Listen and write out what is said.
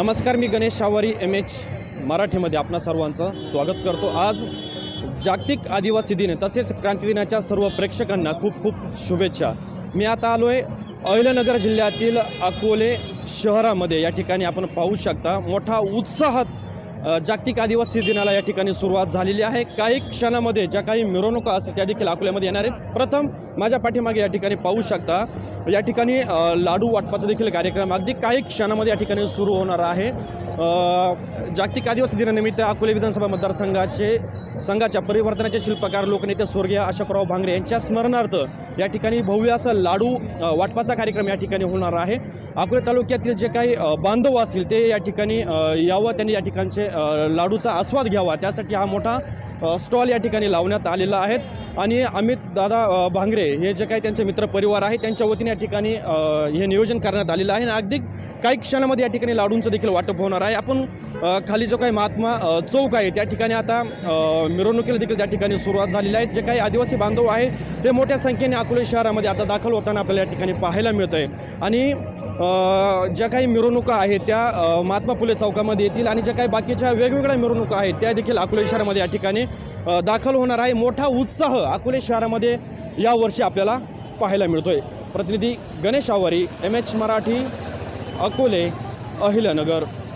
नमस्कार मी Ganesh शावारी M H मराठीमध्ये आपणा सर्वांचं स्वागत करतो. आज जागतिक आदिवासी दिन तसेच क्रांती दिनाच्या सर्व प्रेक्षकांना खूप खूप शुभेच्छा. मी आता आलो आहे अहिल्यानगर जिल्ह्यातील अकोले शहरामध्ये. या ठिकाणी आपण पाहू शकता मोठा उत्साहात जागतिक आदिवासी दिनाला या ठिकाणी सुरुवात झालेली आहे. काही क्षणामध्ये ज्या काही मिरवणुका असतील त्या देखील अकोल्यामध्ये येणार आहेत. प्रथम माझ्या पाठीमागे या ठिकाणी पाहू शकता या ठिकाणी लाडू वाटपाचा देखील कार्यक्रम अगदी काही क्षणामध्ये या ठिकाणी सुरू होणार आहे. जागतिक आदिवासी दिनानिमित्त अकोले विधानसभा मतदारसंघाचे संघाच्या परिवर्तनाचे शिल्पकार लोकनेते स्वर्गीय अशोकराव भांगरे यांच्या स्मरणार्थ या ठिकाणी भव्य असं लाडू वाटपाचा कार्यक्रम या ठिकाणी होणार आहे. अकोले तालुक्यातील जे काही बांधव असतील ते या ठिकाणी यावं त्यांनी या ठिकाणचे लाडूचा आस्वाद घ्यावा. त्यासाठी हा मोठा स्टॉल या ठिकाणी लावण्यात आलेला आहेत. आणि अमित दादा भांगरे हे जे काही त्यांचे मित्र परिवार आहे त्यांच्या वतीने या ठिकाणी हे नियोजन करण्यात आलेलं आहे. आणि अगदी काही क्षणामध्ये या ठिकाणी लाडूंचं देखील वाटप होणार आहे. आपण खाली जो काही महात्मा चौक आहे त्या ठिकाणी आता मिरवणुकीला देखील त्या ठिकाणी सुरुवात झालेली आहे. जे काही आदिवासी बांधव आहे ते मोठ्या संख्येने अकोले शहरामध्ये आता दाखल होताना आपल्याला या ठिकाणी पाहायला मिळत आहे आणि ज्या काही मिरवणुका आहेत त्या महात्मा फुले चौकामध्ये येतील आणि ज्या काही बाकीच्या वेगवेगळ्या मिरवणुका आहेत त्या देखील अकोले शहरामध्ये या ठिकाणी दाखल होणार आहे. मोठा उत्साह अकोले शहरामध्ये यावर्षी आपल्याला पाहायला मिळतोय. प्रतिनिधी गणेश आवारी एम एच मराठी अकोले अहिल्यानगर.